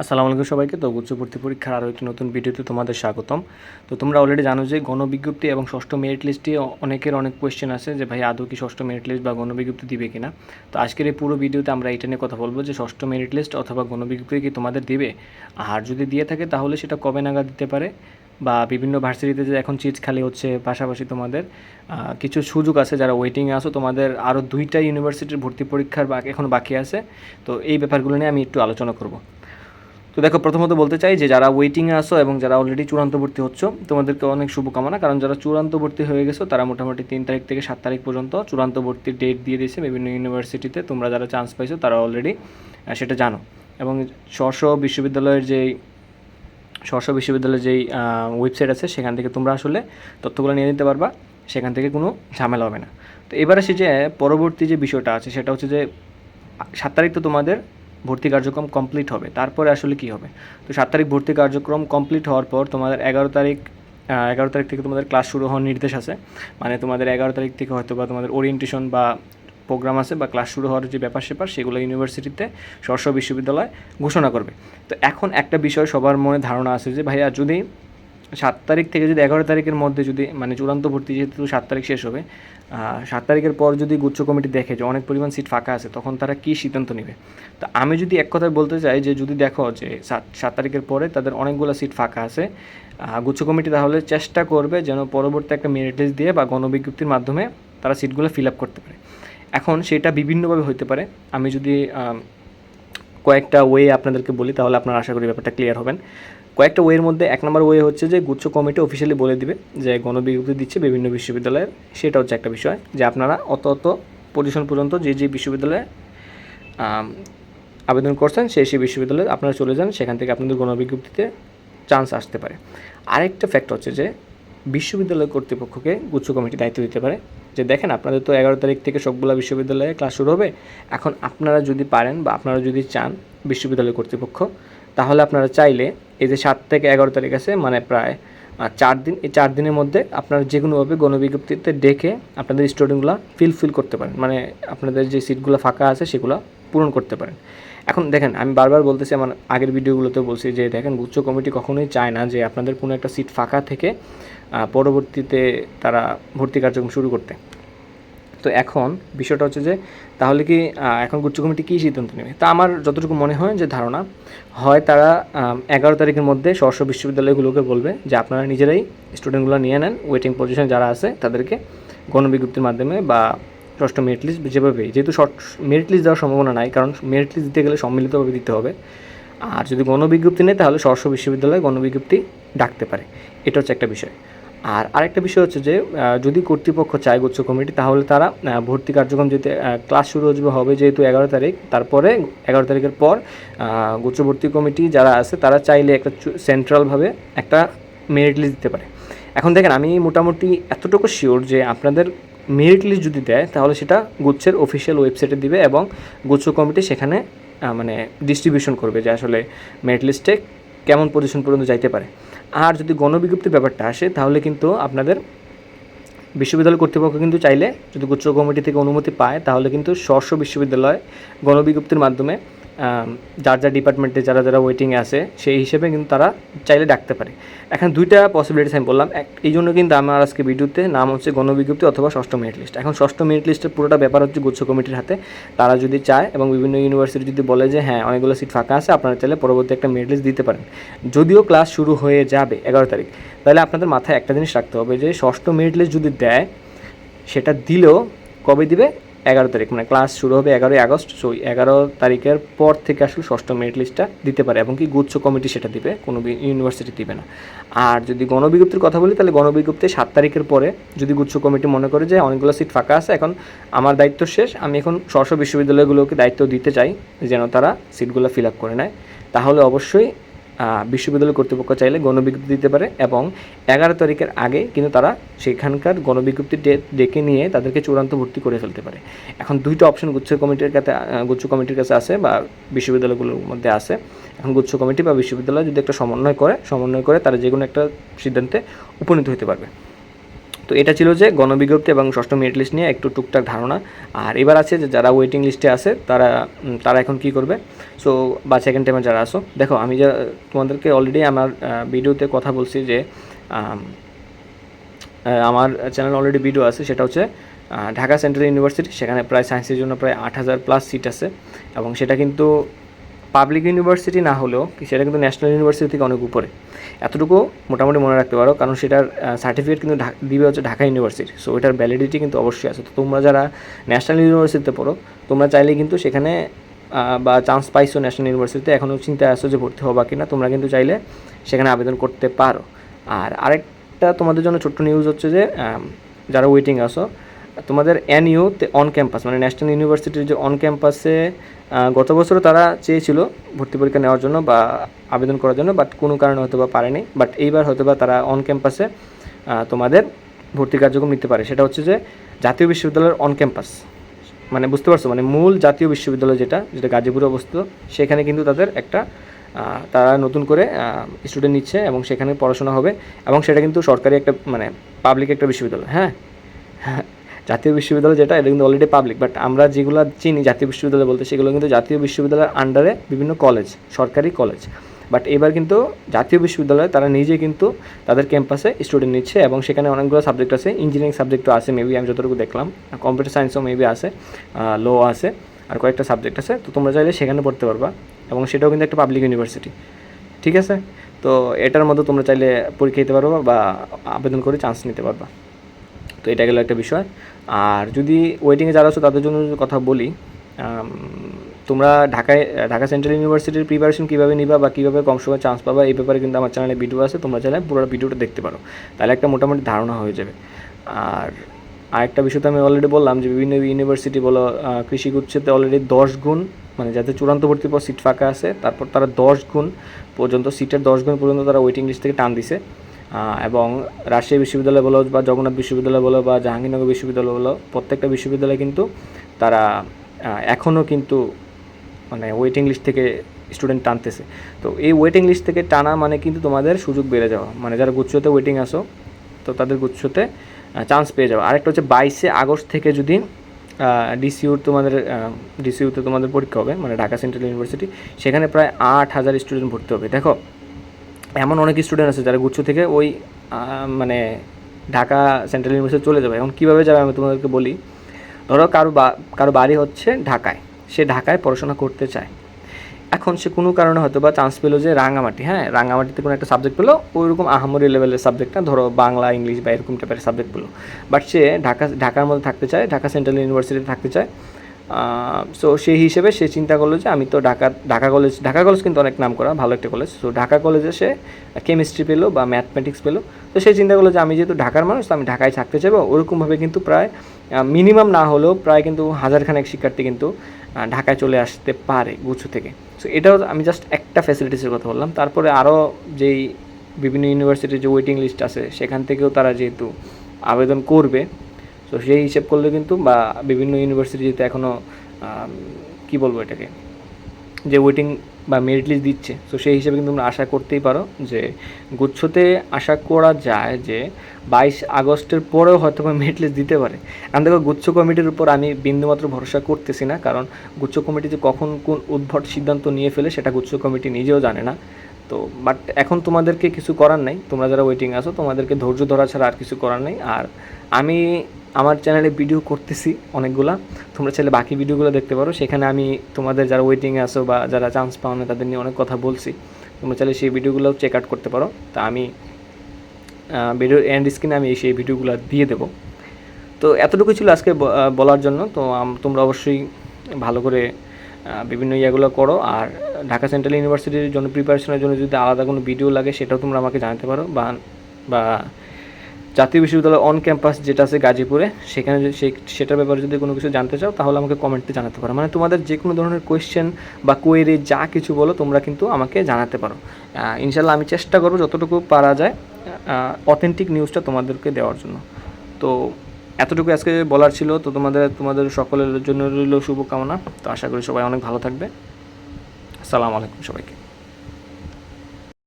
আসসালামু আলাইকুম সবাইকে। তো উচ্চ ভর্তি পরীক্ষার আরও একটি নতুন ভিডিওতে তোমাদের স্বাগতম। তো তোমরা অলরেডি জানো যে গণবিজ্ঞপ্তি এবং ষষ্ঠ মেরিট লিস্টে অনেকের অনেক কোয়েশ্চেন আছে যে ভাই আদৌ কি ষষ্ঠ মেরিট লিস্ট বা গণবিজ্ঞপ্তি দিবে কিনা। তো আজকের এই পুরো ভিডিওতে আমরা এটা নিয়ে কথা বলব যে ষষ্ঠ মেরিট লিস্ট অথবা গণবিজ্ঞপ্তি কি তোমাদের দিবে। আর যদি দিয়ে থাকে তাহলে সেটা কবে নাগাদ দিতে পারে বা বিভিন্ন ভার্সিটিতে যে এখন চিজ খালি হচ্ছে পাশাপাশি তোমাদের কিছু সুযোগ আছে যারা ওয়েটিংয়ে আসো তোমাদের আরও দুইটা ইউনিভার্সিটির ভর্তি পরীক্ষার এখন বাকি আছে। তো এই ব্যাপারগুলো নিয়ে আমি একটু আলোচনা করব। তো দেখো, প্রথমত বলতে চাই যে যারা ওয়েটিংয়ে আসো এবং যারা অলরেডি চূড়ান্ত ভর্তি হচ্ছ, তোমাদেরকে অনেক শুভকামনা। কারণ যারা চূড়ান্ত ভর্তি হয়ে গেছো, তারা মোটামুটি তিন তারিখ থেকে সাত তারিখ পর্যন্ত চূড়ান্ত ভর্তির ডেট দিয়ে দিয়েছে। বিভিন্ন ইউনিভার্সিটিতে তোমরা যারা চান্স পাইছো, তারা অলরেডি সেটা জানো। এবং স্ব স্ব বিশ্ববিদ্যালয়ের যেই স্ব স্ব বিশ্ববিদ্যালয়ের যেই ওয়েবসাইট আছে, সেখান থেকে তোমরা আসলে তথ্যগুলো নিয়ে নিতে পারবা। সেখান থেকে কোনো ঝামেলা হবে না। তো এবার আসি যে, পরবর্তী যে বিষয়টা আছে, সেটা হচ্ছে যে, সাত তারিখ তো তোমাদের ভর্তি কার্যক্রম কমপ্লিট হবে। তারপরে আসলে কি হবে? তো সাত তারিখ ভর্তি কার্যক্রম কমপ্লিট হওয়ার পর তোমাদের এগারো তারিখ এগারো তারিখ থেকে তোমাদের ক্লাস শুরু হওয়ার নির্দেশ আছে। মানে তোমাদের এগারো তারিখ থেকে হয়তো বা তোমাদের ওরিয়েন্টেশন বা প্রোগ্রাম আছে বা ক্লাস শুরু হওয়ার যে ব্যাপার স্যাপার, সেগুলো ইউনিভার্সিটিতে সরস্ব বিশ্ববিদ্যালয় ঘোষণা করবে। তো এখন একটা বিষয় সবার মনে ধারণা আছে যে, ভাইয়া যদি সাত তারিখ থেকে যদি এগারো তারিখের মধ্যে যদি মানে চূড়ান্ত ভর্তি যেহেতু সাত তারিখ শেষ হবে সাত তারিখের পর যদি গুচ্ছ কমিটি দেখে যে অনেক পরিমাণ সিট ফাঁকা আছে, তখন তারা কী সিদ্ধান্ত নেবে? তো আমি যদি এক কথায় বলতে চাই যে যদি দেখো যে সাত সাত তারিখের পরে তাদের অনেকগুলো সিট ফাঁকা আছে গুচ্ছ কমিটি তাহলে চেষ্টা করবে যেন পরবর্তী একটা মেরিট লিস্ট দিয়ে বা গণবিজ্ঞপ্তির মাধ্যমে তারা সিটগুলো ফিল আপ করতে পারে। এখন সেটা বিভিন্নভাবে হতে পারে। আমি যদি কয়েকটা ওয়ে আপনাদেরকে বলি, তাহলে আপনারা আশা করি ব্যাপারটা ক্লিয়ার হবেন। কয়েকটা ওয়ের মধ্যে এক নম্বর ওয়ে হচ্ছে যে গুচ্ছ কমিটি অফিসিয়ালি বলে দিবে যে গণবিজ্ঞপ্তি দিচ্ছে বিভিন্ন বিশ্ববিদ্যালয়ের। সেটা হচ্ছে একটা বিষয় যে আপনারা অত অত পজিশন পর্যন্ত যে যে বিশ্ববিদ্যালয়ে আবেদন করছেন সেই সেই বিশ্ববিদ্যালয়ে আপনারা চলে যান, সেখান থেকে আপনাদের গণবিজ্ঞপ্তিতে চান্স আসতে পারে। আরেকটা ফ্যাক্ট হচ্ছে যে বিশ্ববিদ্যালয় কর্তৃপক্ষকে গুচ্ছ কমিটি দায়িত্ব দিতে পারে। যে দেখেন, আপনাদের তো এগারো তারিখ থেকে সবগুলা বিশ্ববিদ্যালয়ে ক্লাস শুরু হবে। এখন আপনারা যদি পারেন বা আপনারা যদি চান বিশ্ববিদ্যালয় কর্তৃপক্ষ তাহলে আপনারা চাইলে এই যে সাত থেকে এগারো তারিখ আছে মানে প্রায় চার দিন, এই চার দিনের মধ্যে আপনারা যে কোনোভাবে গণবিজ্ঞপ্তিতে ডেকে আপনাদের স্টুডেন্টগুলো ফিল ফিল করতে পারেন। মানে আপনাদের যে সিটগুলো ফাঁকা আছে সেগুলো পূরণ করতে পারেন। এখন দেখেন, আমি বারবার বলতেছি, আমার আগের ভিডিওগুলোতে বলছি যে, দেখেন গুচ্ছ কমিটি কখনোই চায় না যে আপনাদের কোনো একটা সিট ফাঁকা থেকে পরবর্তীতে তারা ভর্তি কার্যক্রম শুরু করতে। তো এখন বিষয়টা হচ্ছে যে, তাহলে কি এখন গুচ্ছ কমিটি কী সিদ্ধান্ত নেবে? তা আমার যতটুকু মনে হয় যে ধারণা, হয় তারা এগারো তারিখের মধ্যে স্ব বিশ্ববিদ্যালয়গুলোকে বলবে যে আপনারা নিজেরাই স্টুডেন্টগুলো নিয়ে নেন, ওয়েটিং পজিশন যারা আছে তাদেরকে গণবিজ্ঞপ্তির মাধ্যমে বা ষষ্ঠ মেরিট লিস্ট যেভাবে, যেহেতু শর্ট, মেরিট লিস্ট দেওয়ার সম্ভাবনা নাই, কারণ মেরিট লিস্ট দিতে গেলে সম্মিলিতভাবে দিতে হবে। আর যদি গণবিজ্ঞপ্তি নেই তাহলে স্ব বিশ্ববিদ্যালয় গণবিজ্ঞপ্তি ডাকতে পারে। এটা হচ্ছে একটা বিষয়। আর আরেকটা বিষয় হচ্ছে যে যদি কর্তৃপক্ষ চায় গুচ্ছ কমিটি তাহলে তারা ভর্তি কার্যক্রম যেতে ক্লাস শুরু হবে যেহেতু এগারো তারিখ। তারপরে এগারো তারিখের পর গুচ্ছ ভর্তি কমিটি যারা আছে, তারা চাইলে একটা সেন্ট্রালভাবে একটা মেরিট লিস্ট দিতে পারে। এখন দেখেন, আমি মোটামুটি এতটুকু শিওর যে আপনাদের মেরিট লিস্ট যদি দেয়, তাহলে সেটা গুচ্ছের অফিসিয়াল ওয়েবসাইটে দিবে এবং গুচ্ছ কমিটি সেখানে মানে ডিস্ট্রিবিউশন করবে যে আসলে মেরিট লিস্টে কেমন পজিশন পর্যন্ত যাইতে পারে। আর যদি গণবিজ্ঞপ্তির ব্যাপারটা আসে, তাহলে কিন্তু আপনাদের বিশ্ববিদ্যালয় কর্তৃপক্ষ কিন্তু চাইলে যদি উচ্চ কমিটি থেকে অনুমতি পায়, তাহলে কিন্তু স্ব বিশ্ববিদ্যালয় গণবিজ্ঞপ্তির মাধ্যমে যার যার ডিপার্টমেন্টে যারা যারা ওয়েটিংয়ে আছে, সেই হিসেবে কিন্তু তারা চাইলে ডাকতে পারে। এখন দুইটা পসিবিলিটিস আমি বললাম। এক, এই জন্য কিন্তু আমার আজকে ভিডিওতে নাম হচ্ছে গণবিজ্ঞপ্তি অথবা ষষ্ঠ মেরিট লিস্ট এখন ষষ্ঠ মেরিট লিস্টের পুরোটা ব্যাপার হচ্ছে গুচ্ছ কমিটির হাতে। তারা যদি চায় এবং বিভিন্ন ইউনিভার্সিটি যদি বলে যে হ্যাঁ অনেকগুলো সিট ফাঁকা আছে, আপনারা চাইলে পরবর্তী একটা মেরিট লিস্ট দিতে পারেন। যদিও ক্লাস শুরু হয়ে যাবে এগারো তারিখ, তাহলে আপনাদের মাথায় একটা জিনিস রাখতে হবে যে, ষষ্ঠ মেরিট লিস্ট যদি দেয়, সেটা দিলেও কবে দিবে? এগারো তারিখ মানে ক্লাস শুরু হবে এগারোই আগস্ট সো এগারো তারিখের পর থেকে আসলে ষষ্ঠ মেরিট লিস্টটা দিতে পারে এবং কি গুচ্ছ কমিটি সেটা দিবে, কোনো ইউনিভার্সিটি দিবে না। আর যদি গণবিজ্ঞপ্তির কথা বলি, তাহলে গণবিজ্ঞপ্তি সাত তারিখের পরে যদি গুচ্ছ কমিটি মনে করে যে অনেকগুলো সিট ফাঁকা আছে, এখন আমার দায়িত্ব শেষ, আমি এখন স্ব বিশ্ববিদ্যালয়গুলোকে দায়িত্ব দিতে চাই যেন তারা সিটগুলো ফিল আপ করে নেয়। তাহলে অবশ্যই বিশ্ববিদ্যালয় কর্তৃপক্ষ চাইলে গণবিজ্ঞপ্তি দিতে পারে এবং এগারো তারিখের আগে কিন্তু তারা সেখানকার গণবিজ্ঞপ্তি ডেকে নিয়ে তাদেরকে চূড়ান্ত ভর্তি করে ফেলতে পারে। এখন দুইটা অপশন গুচ্ছ কমিটির কাছে গুচ্ছ কমিটির কাছে আছে বা বিশ্ববিদ্যালয়গুলোর মধ্যে আছে। এখন গুচ্ছ কমিটি বা বিশ্ববিদ্যালয় যদি একটা সমন্বয় করে সমন্বয় করে তারা যে কোনো একটা সিদ্ধান্তে উপনীত হতে পারবে। তো এটা ছিল যে গণবিজ্ঞপ্তি এবং ষষ্ঠ মেরিট লিস্ট নিয়ে একটু টুকটাক ধারণা। আর এবার আছে যে যারা ওয়েটিং লিস্টে আছে, তারা তারা এখন কি করবে? সো বা সেকেন্ড টাইমে যারা আসো দেখো, আমি যা, তোমাদেরকে অলরেডি আমার ভিডিওতে কথা বলছি যে আমার চ্যানেল অলরেডি ভিডিও আছে, সেটা হচ্ছে ঢাকা সেন্ট্রাল ইউনিভার্সিটি সেখানে প্রায় সায়েন্সের জন্য প্রায় আট হাজার প্লাস সিট আছে। এবং সেটা কিন্তু পাবলিক ইউনিভার্সিটি না হলেও সেটা কিন্তু ন্যাশনাল ইউনিভার্সিটি থেকে অনেক উপরে। এতটুকু মোটামুটি মনে রাখতে পারো, কারণ সেটার সার্টিফিকেট কিন্তু দিবে হচ্ছে ঢাকা ইউনিভার্সিটি সো এটার ভ্যালিডিটি কিন্তু অবশ্যই আছে। তো তোমরা যারা ন্যাশনাল ইউনিভার্সিটিতে পড়ো, তোমরা চাইলে কিন্তু সেখানে বা চান্স পাইছো ন্যাশনাল ইউনিভার্সিটিতে এখনও চিন্তায় আসো যে ভর্তি হবা কিনা, তোমরা কিন্তু চাইলে সেখানে আবেদন করতে পারো। আর আরেকটা তোমাদের জন্য ছোট্ট নিউজ হচ্ছে যে যারা ওয়েটিং আসো তোমাদের এনইউ অন ক্যাম্পাস মানে ন্যাশনাল ইউনিভার্সিটির যে অন ক্যাম্পাসে গত বছরও তারা চেয়েছিল ভর্তি পরীক্ষা নেওয়ার জন্য বা আবেদন করার জন্য বাট কোনো কারণে হয়তো বা পারেনি। বাট এইবার হয়তো বা তারা অন ক্যাম্পাসে তোমাদের ভর্তি কার্যক্রম নিতে পারে। সেটা হচ্ছে যে জাতীয় বিশ্ববিদ্যালয়ের অন ক্যাম্পাস মানে বুঝতে পারছ? মানে মূল জাতীয় বিশ্ববিদ্যালয় যেটা যেটা গাজীপুরে অবস্থিত, সেখানে কিন্তু তাদের একটা তারা নতুন করে স্টুডেন্ট নিচ্ছে এবং সেখানে পড়াশোনা হবে এবং সেটা কিন্তু সরকারি একটা মানে পাবলিক একটা বিশ্ববিদ্যালয়। হ্যাঁ। জাতীয় বিশ্ববিদ্যালয় যেটা, এটা কিন্তু অলরেডি পাবলিক বাট আমরা যেগুলো চিনি জাতীয় বিশ্ববিদ্যালয় বলতে, সেগুলো কিন্তু জাতীয় বিশ্ববিদ্যালয়ের আন্ডারে বিভিন্ন কলেজ সরকারি কলেজ বাট এবার কিন্তু জাতীয় বিশ্ববিদ্যালয়ে, তারা নিজে কিন্তু তাদের ক্যাম্পাসে স্টুডেন্ট নিচ্ছে এবং সেখানে অনেকগুলো সাবজেক্ট আছে ইঞ্জিনিয়ারিং সাবজেক্টও আছে মেবি আমি যতটুকু দেখলাম কম্পিউটার সায়েন্সও মেবি আছে ল আছে, আর কয়েকটা সাবজেক্ট আছে, তো তোমরা চাইলে সেখানে পড়তে পারবা এবং সেটাও কিন্তু একটা পাবলিক ইউনিভার্সিটি ঠিক আছে? তো এটার মধ্যে তোমরা চাইলে পরীক্ষা দিতে পারবা বা আবেদন করে চান্স নিতে পারবা। তো এটা গেলো একটা বিষয়। আর যদি ওয়েটিংয়ে যারা আছো, তাদের জন্য কথা বলি তোমরা ঢাকায়, ঢাকা সেন্ট্রাল ইউনিভার্সিটির প্রিপারেশন কীভাবে নিবা বা কীভাবে কম সময় চান্স পাবা, এই ব্যাপারে কিন্তু আমার চ্যানেলে ভিডিও আছে, তোমরা চাইলে পুরো ভিডিওটা দেখতে পারো। তাহলে একটা মোটামুটি ধারণা হয়ে যাবে। আর আরেকটা বিষয় তো আমি অলরেডি বললাম যে, বিভিন্ন ইউনিভার্সিটি বলো কৃষি গুচ্ছেতে অলরেডি দশ গুণ মানে যাতে চূড়ান্ত ভর্তির পর সিট ফাঁকা আছে, তারপর তারা দশ গুণ পর্যন্ত সিটের দশ গুণ পর্যন্ত তারা ওয়েটিং লিস্ট থেকে টান দিছে। এবং রাজশাহী বিশ্ববিদ্যালয় বলো বা জগন্নাথ বিশ্ববিদ্যালয় বলো বা জাহাঙ্গীরনগর বিশ্ববিদ্যালয় বলো, প্রত্যেকটা বিশ্ববিদ্যালয় কিন্তু তারা এখনও কিন্তু মানে ওয়েটিং লিস্ট থেকে স্টুডেন্ট টানতেছে। তো এই ওয়েটিং লিস্ট থেকে টানা মানে কিন্তু তোমাদের সুযোগ বেড়ে যাওয়া। মানে যারা গুচ্ছতে ওয়েটিং আসো তো তাদের গুচ্ছতে চান্স পেয়ে যাওয়া। আরেকটা হচ্ছে বাইশে আগস্ট থেকে যদি ডিসিউর তোমাদের ডিসিউতে তোমাদের পরীক্ষা হবে মানে ঢাকা সেন্ট্রাল ইউনিভার্সিটি, সেখানে প্রায় আট হাজার স্টুডেন্ট ভর্তি হবে। দেখো এমন অনেক স্টুডেন্ট আছে যারা গুচ্ছ থেকে ওই মানে ঢাকা সেন্ট্রাল ইউনিভার্সিটি চলে যাবে। এখন কীভাবে যাবে আমি তোমাদেরকে বলি? ধরো কারও বা, কারও বাড়ি হচ্ছে ঢাকায়, সে ঢাকায় পড়াশোনা করতে চায়। এখন সে কোনো কারণে হয়তো বা চান্স পেল যে রাঙামাটি হ্যাঁ? রাঙামাটিতে কোনো একটা সাবজেক্ট পেল, ওইরকম আহামরি লেভেলের সাবজেক্ট না, ধরো বাংলা, ইংলিশ বা এরকম টাইপের সাবজেক্ট পেল। বাট সে ঢাকা, ঢাকার মধ্যে থাকতে চায়, ঢাকা সেন্ট্রাল ইউনিভার্সিটিতে থাকতে চায়। সো সেই হিসেবে সে চিন্তা করল যে আমি তো ঢাকা ঢাকা কলেজ ঢাকা কলেজ কিন্তু অনেক নাম করা, ভালো একটা কলেজ সো ঢাকা কলেজে সে কেমিস্ট্রি পেল বা ম্যাথমেটিক্স পেল। তো সে চিন্তা করল যে আমি যেহেতু ঢাকার মানুষ, তো আমি ঢাকায় থাকতে চাইব। ওরকমভাবে কিন্তু প্রায় মিনিমাম না হলেও প্রায় কিন্তু হাজারখানেক শিক্ষার্থী কিন্তু ঢাকায় চলে আসতে পারে গুচ্ছ থেকে। সো এটাও আমি জাস্ট একটা ফ্যাসিলিটিসের কথা বললাম। তারপরে আরও যেই বিভিন্ন ইউনিভার্সিটির যে ওয়েটিং লিস্ট আছে, সেখান থেকেও তারা যেহেতু আবেদন করবে তো সেই হিসেব করলে কিন্তু বা বিভিন্ন ইউনিভার্সিটি যেহেতু এখনও কি বলব এটাকে, যে ওয়েটিং বা মেরিট লিস্ট দিচ্ছে। তো সেই হিসেবে কিন্তু তোমরা আশা করতেই পারো যে গুচ্ছতে আশা করা যায় যে বাইশ আগস্টের পরেও হয়তো বা মেরিট লিস্ট দিতে পারে। আমি দেখো, গুচ্ছ কমিটির উপর আমি বিন্দুমাত্র ভরসা করতেছি না, কারণ গুচ্ছ কমিটি যে কখন কোন উদ্ভট সিদ্ধান্ত নিয়ে ফেলে সেটা গুচ্ছ কমিটি নিজেও জানে না। তো বাট এখন তোমাদেরকে কিছু করার নেই। তোমরা যারা ওয়েটিং আসো তোমাদেরকে ধৈর্য ধরা ছাড়া আর কিছু করার নেই। আর আমি আমার চ্যানেলে ভিডিও করতেছি অনেকগুলা। তোমরা চাইলে বাকি ভিডিওগুলো দেখতে পারো। সেখানে আমি তোমাদের যারা ওয়েটিংয়ে আসো বা যারা চান্স পাও না, তাদের নিয়ে অনেক কথা বলছি। তোমরা চাইলে সেই ভিডিওগুলোও চেক আউট করতে পারো। তা আমি ভিডিও এন্ড স্ক্রিনে আমি সেই ভিডিওগুলো দিয়ে দেবো। তো এতটুকু ছিল আজকে বলার জন্য। তো তোমরা অবশ্যই ভালো করে বিভিন্ন ইয়েগুলো করো। আর ঢাকা সেন্ট্রাল ইউনিভার্সিটির জন্য প্রিপারেশনের জন্য যদি আলাদা কোনো ভিডিও লাগে, সেটাও তোমরা আমাকে জানাতে পারো। বা বা জাতীয় বিশ্ববিদ্যালয় অন ক্যাম্পাস যেটা আছে গাজীপুরে, সেখানে সেই সেটার ব্যাপারে যদি কোনো কিছু জানতে চাও, তাহলে আমাকে কমেন্টে জানাতে পারো। মানে তোমাদের যে কোনো ধরনের কোয়েশ্চেন বা কোয়েরি যা কিছু বলো, তোমরা কিন্তু আমাকে জানাতে পারো। ইনশাল্লাহ আমি চেষ্টা করব যতটুকু পারা যায় অথেন্টিক নিউজটা তোমাদেরকে দেওয়ার জন্য। তো এতটুকু আজকে বলার ছিল। তো তোমাদের তোমাদের সকলের জন্য রইল শুভকামনা। তো আশা করি সবাই অনেক ভালো থাকবে। আসসালামু আলাইকুম সবাইকে।